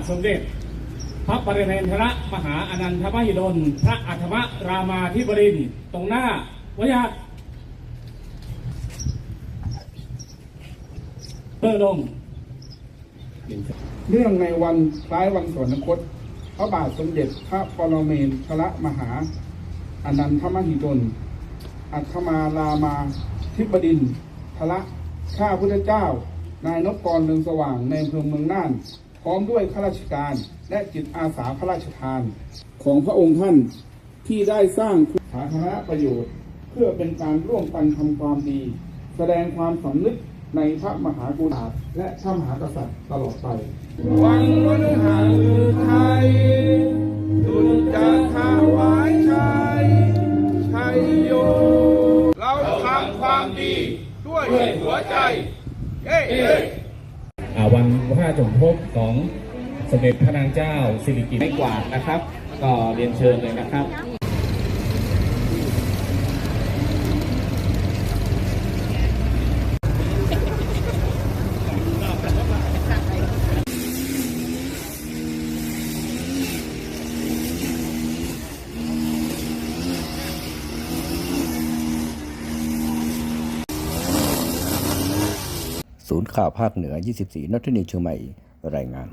ทสมเด็จ พระปรเมนทรมหาอนันทมหิดล พระอัฏฐมรามาธิบดิน ตรงหน้าวญาตเพื่อลงเนื่องในวันคล้ายวันสวรรคต พระบาทสมเด็จพระปรเมนทรมหา อนันทมหิดล อัคมารามาธิบดินทระข้าพุทธเจ้า นายนพกรเรืองสว่างในอำเภอเมืองน่าน พร้อมด้วยข้าราชการและจิตอาสาพระราชทาน ของพระองค์ท่านที่ได้สร้างสาธารณประโยชน์ เพื่อเป็นการร่วมกันทำความดี แสดงความสำนึกในพระมหากรุณาธิคุณและพระมหากษัตริย์ตลอดไป วันวันหารือไทยดุลจะถวายชัยชัยโย เราทำความดีด้วยหัวใจ เย้อ่า วันพระสมภพของสมเด็จพระนางเจ้าสิริกิติ์ไม่กวาดนะครับ ก็เรียนเชิญเลยนะครับ ศูนย์ข่าวภาคเหนือ 24นทนีเชียงใหม่รายงาน